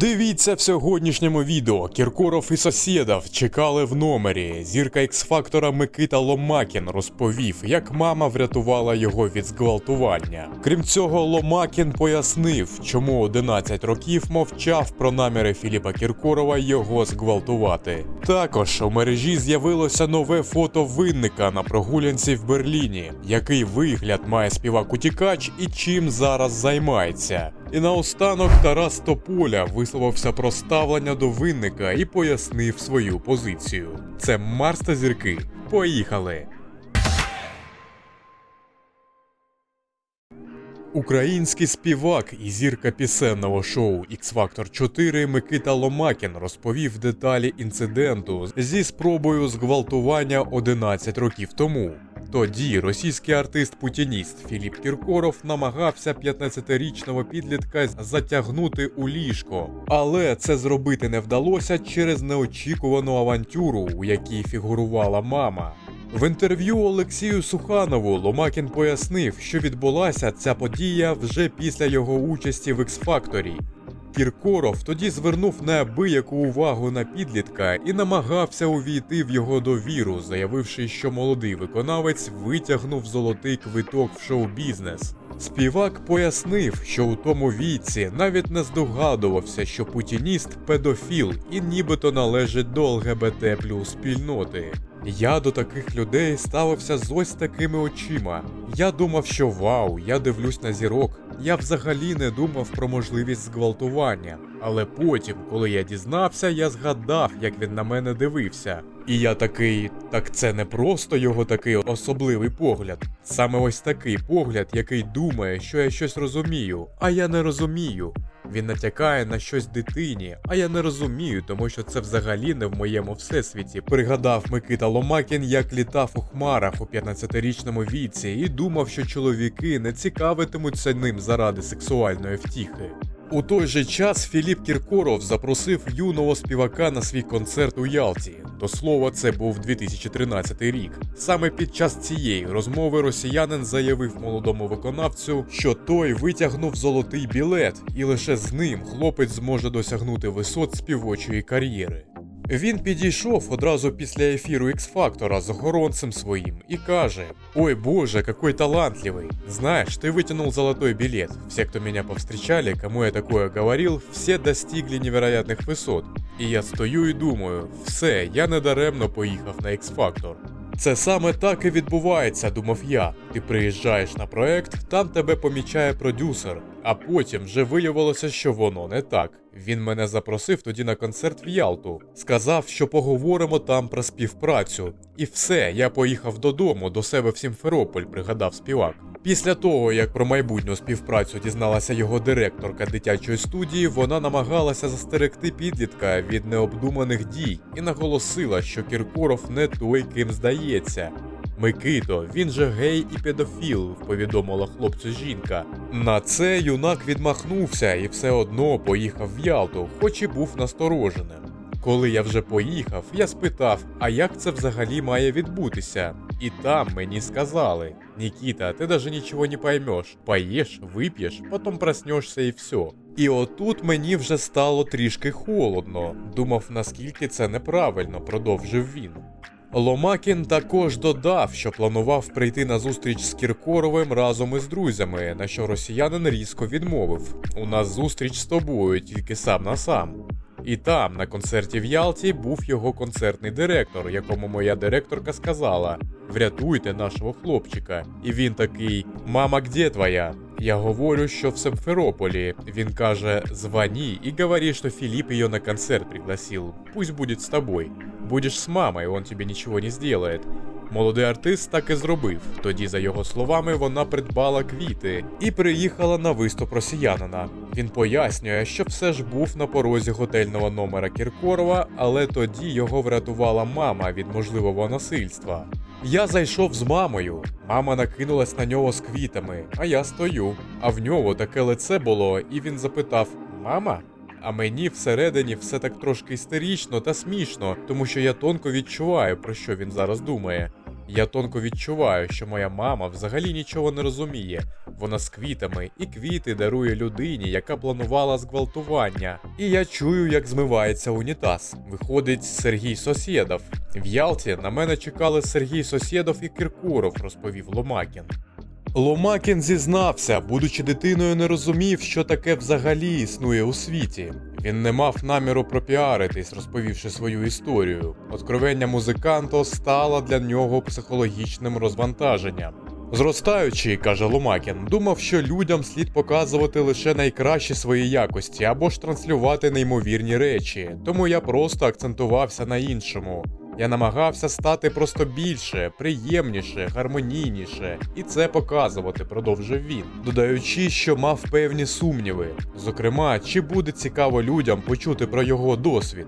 Дивіться в сьогоднішньому відео. Кіркоров і Сосєдов чекали в номері. Зірка X-фактора Микита Ломакін розповів, як мама врятувала його від зґвалтування. Крім цього, Ломакін пояснив, чому 11 років мовчав про наміри Філіпа Кіркорова його зґвалтувати. Також у мережі з'явилося нове фото винника на прогулянці в Берліні, який вигляд має співак утікач і чим зараз займається. І наостанок Тарас Тополя висловився про ставлення до винника і пояснив свою позицію. Це Марс та зірки. Поїхали! Український співак і зірка пісенного шоу X-Factor 4 Микита Ломакін розповів деталі інциденту зі спробою зґвалтування 11 років тому. Тоді російський артист-путініст Філіп Кіркоров намагався 15-річного підлітка затягнути у ліжко, але це зробити не вдалося через неочікувану авантюру, у якій фігурувала мама. В інтерв'ю Олексію Суханову Ломакін пояснив, що відбулася ця подія вже після його участі в X-Factor. Кіркоров тоді звернув неабияку увагу на підлітка і намагався увійти в його довіру, заявивши, що молодий виконавець витягнув золотий квиток в шоу-бізнес. Співак пояснив, що у тому віці навіть не здогадувався, що путініст педофіл і нібито належить до ЛГБТ плюс спільноти. Я до таких людей ставився з ось такими очима. Я думав, що вау, я дивлюсь на зірок. Я взагалі не думав про можливість зґвалтування. Але потім, коли я дізнався, я згадав, як він на мене дивився. І я такий, так це не просто його такий особливий погляд. Саме ось такий погляд, який думає, що я щось розумію, а я не розумію. Він натякає на щось дитині, а я не розумію, тому що це взагалі не в моєму всесвіті. Пригадав Микита Ломакін, як літав у хмарах у 15-річному віці, і думав, що чоловіки не цікавитимуться ним заради сексуальної втіхи. У той же час Філіп Кіркоров запросив юного співака на свій концерт у Ялті. До слова, це був 2013 рік. Саме під час цієї розмови росіянин заявив молодому виконавцю, що той витягнув золотий білет, і лише з ним хлопець зможе досягнути висот співочої кар'єри. Він підійшов одразу після ефіру X-Factor з охоронцем своїм і каже: Ой боже, какой талантливый. Знаешь, ты вытянул золотой билет. Все, кто меня повстречали, кому я такое говорил, все достигли невероятных высот. І я стою і думаю, все, я недаремно поїхав на X-Factor. Це саме так і відбувається, думав я. Ти приїжджаєш на проект, там тебе помічає продюсер, а потім вже виявилося, що воно не так. Він мене запросив тоді на концерт в Ялту, сказав, що поговоримо там про співпрацю. І все, я поїхав додому, до себе в Сімферополь, пригадав співак. Після того, як про майбутню співпрацю дізналася його директорка дитячої студії, вона намагалася застерегти підлітка від необдуманих дій і наголосила, що Кіркоров не той, ким здається. Микито, він же гей і педофіл, повідомила хлопцю жінка. На це юнак відмахнувся і все одно поїхав в Ялту, хоч і був настороженим. Коли я вже поїхав, я спитав, а як це взагалі має відбутися? І там мені сказали: Нікіта, ти даже нічого не поймеш. Поїш, вип'єш, потім проснешся і все. І отут мені вже стало трішки холодно. Думав, наскільки це неправильно, продовжив він. Ломакін також додав, що планував прийти на зустріч з Кіркоровим разом із друзями, на що росіянин різко відмовив: У нас зустріч з тобою, тільки сам на сам. І там, на концерті в Ялті, був його концертний директор, якому моя директорка сказала: Врятуйте нашого хлопчика. І він такий: Мама, где твоя? Я говорю, що в Симферополі. Він каже: Звони і говори, що Філіп її на концерт пригласил. Пусть будет з тобой. Будеш з мамою, он тебе нічого не сделает. Молодий артист так і зробив. Тоді, за його словами, вона придбала квіти і приїхала на виступ росіянина. Він пояснює, що все ж був на порозі готельного номера Кіркорова, але тоді його врятувала мама від можливого насильства. Я зайшов з мамою. Мама накинулась на нього з квітами, а я стою. А в нього таке лице було, і він запитав: Мама? А мені всередині все так трошки істерично та смішно, тому що я тонко відчуваю, про що він зараз думає. Я тонко відчуваю, що моя мама взагалі нічого не розуміє. Вона з квітами, і квіти дарує людині, яка планувала зґвалтування. І я чую, як змивається унітаз. Виходить Сергій Сосєдов. В Ялті на мене чекали Сергій Сосєдов і Кіркоров, розповів Ломакін. Ломакін зізнався, будучи дитиною, не розумів, що таке взагалі існує у світі. Він не мав наміру пропіаритись, розповівши свою історію. Откровення музиканта стало для нього психологічним розвантаженням. Зростаючи, каже Ломакін, думав, що людям слід показувати лише найкращі свої якості або ж транслювати неймовірні речі, тому я просто акцентувався на іншому. Я намагався стати просто більше, приємніше, гармонійніше, і це показувати, продовжив він, додаючи, що мав певні сумніви. Зокрема, чи буде цікаво людям почути про його досвід.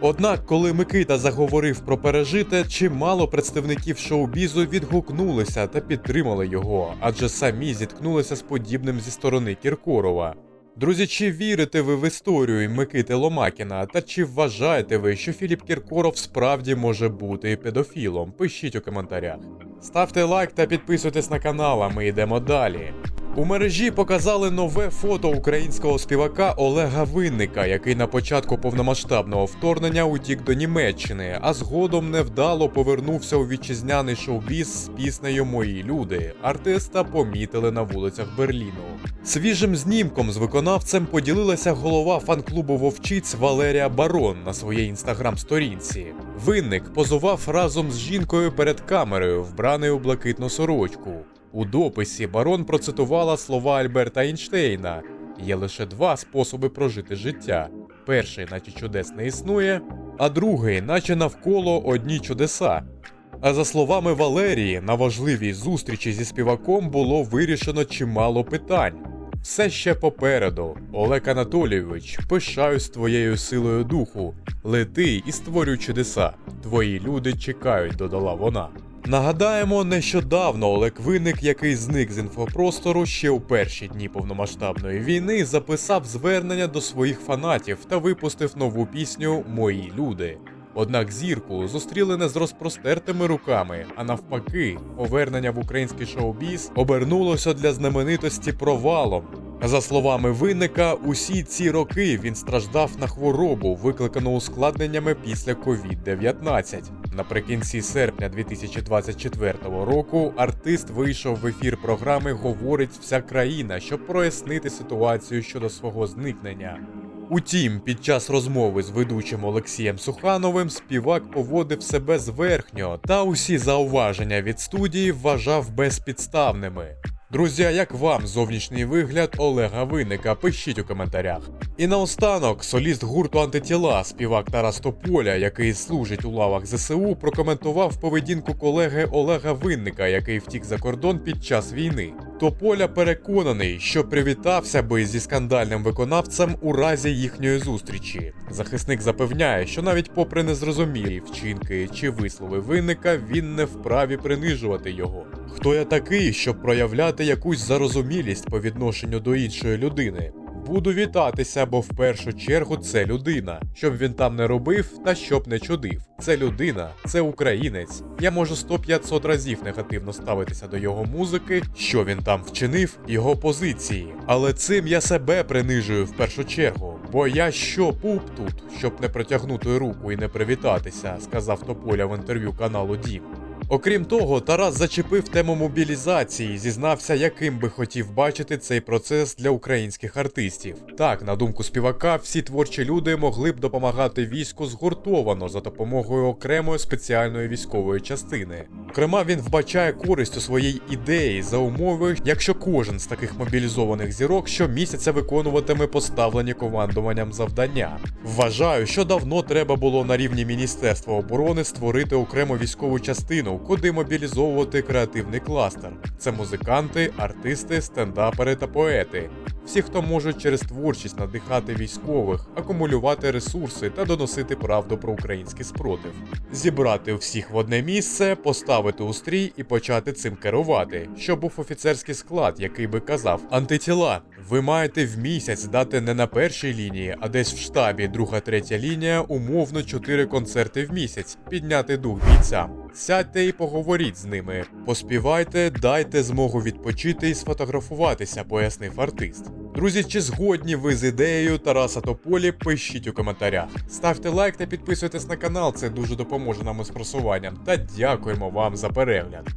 Однак, коли Микита заговорив про пережите, чимало представників шоу-бізу відгукнулися та підтримали його, адже самі зіткнулися з подібним зі сторони Кіркорова. Друзі, чи вірите ви в історію Микити Ломакіна, та чи вважаєте ви, що Філіп Кіркоров справді може бути педофілом? Пишіть у коментарях. Ставте лайк та підписуйтесь на канал, а ми йдемо далі. У мережі показали нове фото українського співака Олега Винника, який на початку повномасштабного вторгнення утік до Німеччини, а згодом невдало повернувся у вітчизняний шоу-біз з піснею Мої люди. Артиста помітили на вулицях Берліну. Свіжим знімком з виконавцем поділилася голова фан-клубу вовчиць Валерія Барон на своїй інстаграм-сторінці. Винник позував разом з жінкою перед камерою, вбраний у блакитну сорочку. У дописі барон процитувала слова Альберта Ейнштейна: є лише два способи прожити життя: перший, наче чудес не існує, а другий, наче навколо одні чудеса. А за словами Валерії, на важливій зустрічі зі співаком було вирішено чимало питань. Все ще попереду, Олег Анатолійович, пишаюсь твоєю силою духу. Лети і створюй чудеса. Твої люди чекають, додала вона. Нагадаємо, нещодавно Олег Винник, який зник з інфопростору ще у перші дні повномасштабної війни, записав звернення до своїх фанатів та випустив нову пісню Мої люди. Однак зірку зустріли не з розпростертими руками, а навпаки, повернення в український шоу-біз обернулося для знаменитості провалом. За словами винника, усі ці роки він страждав на хворобу, викликану ускладненнями після COVID-19. Наприкінці серпня 2024 року артист вийшов в ефір програми Говорить вся країна, щоб прояснити ситуацію щодо свого зникнення. Утім, під час розмови з ведучим Олексієм Сухановим співак поводив себе зверхньо та усі зауваження від студії вважав безпідставними. Друзі, як вам зовнішній вигляд Олега Винника? Пишіть у коментарях. І наостанок, соліст гурту антитіла, співак Тарас Тополя, який служить у лавах ЗСУ, прокоментував поведінку колеги Олега Винника, який втік за кордон під час війни. Тополя переконаний, що привітався би зі скандальним виконавцем у разі їхньої зустрічі. Захисник запевняє, що навіть попри незрозумілі вчинки чи вислови винника, він не вправі принижувати його. Хто я такий, щоб проявляти якусь зарозумілість по відношенню до іншої людини? Буду вітатися, бо в першу чергу це людина. Щоб він там не робив та щоб не чудив. Це людина, це українець. Я можу 100-500 разів негативно ставитися до його музики, що він там вчинив, його позиції. Але цим я себе принижую в першу чергу. Бо я що пуп тут, щоб не протягнути руку і не привітатися, сказав Тополя в інтерв'ю каналу Дім. Окрім того, Тарас зачепив тему мобілізації, зізнався, яким би хотів бачити цей процес для українських артистів. Так, на думку співака, всі творчі люди могли б допомагати війську згуртовано за допомогою окремої спеціальної військової частини. Зокрема, він вбачає користь у своїй ідеї за умови, якщо кожен з таких мобілізованих зірок щомісяця виконуватиме поставлені командуванням завдання. Вважаю, що давно треба було на рівні Міністерства оборони створити окрему військову частину, куди мобілізовувати креативний кластер. Це музиканти, артисти, стендапери та поети. Всі, хто можуть через творчість надихати військових, акумулювати ресурси та доносити правду про український спротив, зібрати всіх в одне місце, поставити у стрій і почати цим керувати, щоб був офіцерський склад, який би казав: антитіла, ви маєте в місяць дати не на першій лінії, а десь в штабі, друга, третя лінія, умовно 4 концерти в місяць, підняти дух бійцям. Сядьте і поговоріть з ними. Поспівайте, дайте змогу відпочити і сфотографуватися, пояснив артист. Друзі, чи згодні ви з ідеєю Тараса Тополі? Пишіть у коментарях. Ставте лайк та підписуйтесь на канал, це дуже допоможе нам із просуванням. Та дякуємо вам за перегляд.